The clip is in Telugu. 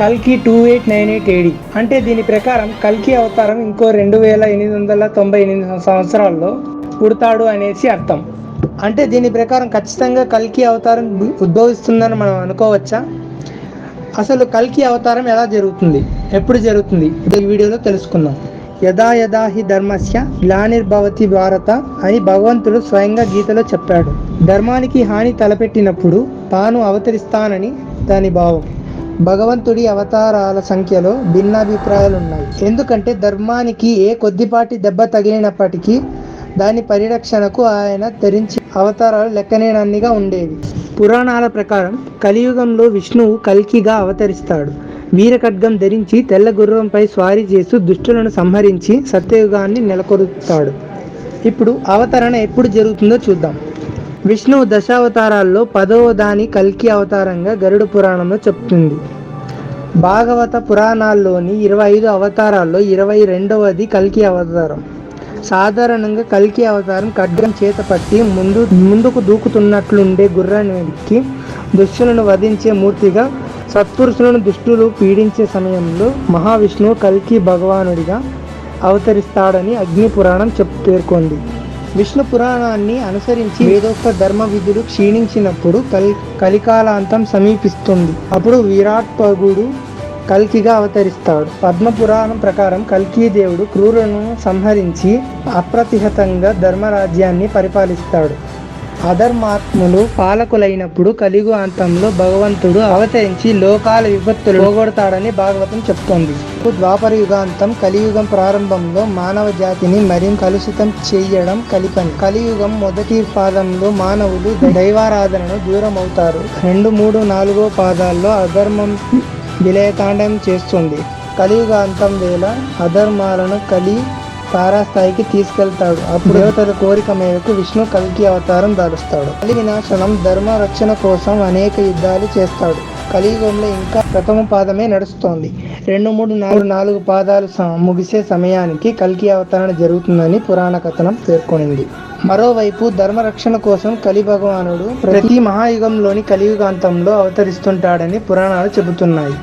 కల్కి two eight nine eight AD అంటే దీని ప్రకారం కల్కి అవతారం ఇంకో రెండు వేల ఎనిమిది వందల తొంభై ఎనిమిది సంవత్సరాల్లో పుడతాడు అనేసి అర్థం. అంటే దీని ప్రకారం ఖచ్చితంగా కల్కి అవతారం ఉద్భవిస్తుందని మనం అనుకోవచ్చా? అసలు కల్కి అవతారం ఎలా జరుగుతుంది? ఎప్పుడు జరుగుతుంది? ఈ వీడియోలో తెలుసుకుందాం. యదా యదా హి ధర్మస్య గ్లానిర్భవతి భారత అని భగవంతుడు స్వయంగా గీతలో చెప్పాడు. ధర్మానికి హాని తలపెట్టినప్పుడు తాను అవతరిస్తానని దాని భావం. భగవంతుడి అవతారాల సంఖ్యలో భిన్నాభిప్రాయాలు ఉన్నాయి ఎందుకంటే ధర్మానికి ఏ కొద్దిపాటి దెబ్బ తగిలినప్పటికీ దాని పరిరక్షణకు ఆయన ధరించి అవతారాలు లెక్కనేనన్నిగా ఉండేవి. పురాణాల ప్రకారం కలియుగంలో విష్ణువు కల్కిగా అవతరిస్తాడు. వీరఖడ్గం ధరించి తెల్ల గుర్రంపై స్వారీ చేస్తూ దుష్టులను సంహరించి సత్యయుగాన్ని నెలకొరుతాడు ఇప్పుడు అవతరణ ఎప్పుడు జరుగుతుందో చూద్దాం. విష్ణువు దశావతారాల్లో పదవ దాని కల్కి అవతారంగా గరుడ పురాణంలో చెప్తుంది. భాగవత పురాణాల్లోని ఇరవై ఐదు అవతారాల్లో ఇరవై రెండవది కల్కి అవతారం. సాధారణంగా కల్కి అవతారం ఖడ్గం చేత పట్టి ముందు ముందుకు దూకుతున్నట్లుండే గుర్రానికి దుష్టులను వధించే మూర్తిగా సత్పురుషులను దుష్టులు పీడించే సమయంలో మహావిష్ణువు కల్కి భగవానుడిగా అవతరిస్తాడని అగ్ని పురాణం చెప్ పేర్కొంది. విష్ణు పురాణాన్ని అనుసరించి వేదోక్త ధర్మ విధులు క్షీణించినప్పుడు కల్ కలికాలాంతం సమీపిస్తుంది. అప్పుడు విరాట్ పగుడు కల్కిగా అవతరిస్తాడు. పద్మ పురాణం ప్రకారం కల్కి దేవుడు క్రూరులను సంహరించి అప్రతిహతంగా ధర్మరాజ్యాన్ని పరిపాలిస్తాడు. అధర్మాత్ములు పాలకులైనప్పుడు కలియుగ అంతంలో భగవంతుడు అవతరించి లోకాల విపత్తులు పోగొడతాడని భాగవతం చెప్తోంది. ద్వాపర యుగాంతం కలియుగం ప్రారంభంలో మానవ జాతిని మరింత కలుషితం చేయడం కలిపని. కలియుగం మొదటి పాదంలో మానవులు దైవారాధనను దూరం అవుతారు రెండు మూడు నాలుగో పాదాల్లో అధర్మం విలయతాండం చేస్తుంది. కలియుగ అంతం వేళ అధర్మాలను కలి తారాస్థాయికి తీసుకెళ్తాడు. అప్పుడు దేవతల కోరిక మేరకు విష్ణు కల్కి అవతారం దాలుస్తాడు. కలి వినాశనం ధర్మ రక్షణ కోసం అనేక యుద్ధాలు చేస్తాడు. కలియుగంలో ఇంకా ప్రథమ పాదమే నడుస్తోంది. రెండు మూడు నాలుగు నాలుగు పాదాలు ముగిసే సమయానికి కల్కి అవతరణ జరుగుతుందని పురాణ కథనం పేర్కొనింది. మరోవైపు ధర్మరక్షణ కోసం కలి భగవానుడు ప్రతి మహాయుగంలోని కలియుగాంతంలో అవతరిస్తుంటాడని పురాణాలు చెబుతున్నాయి.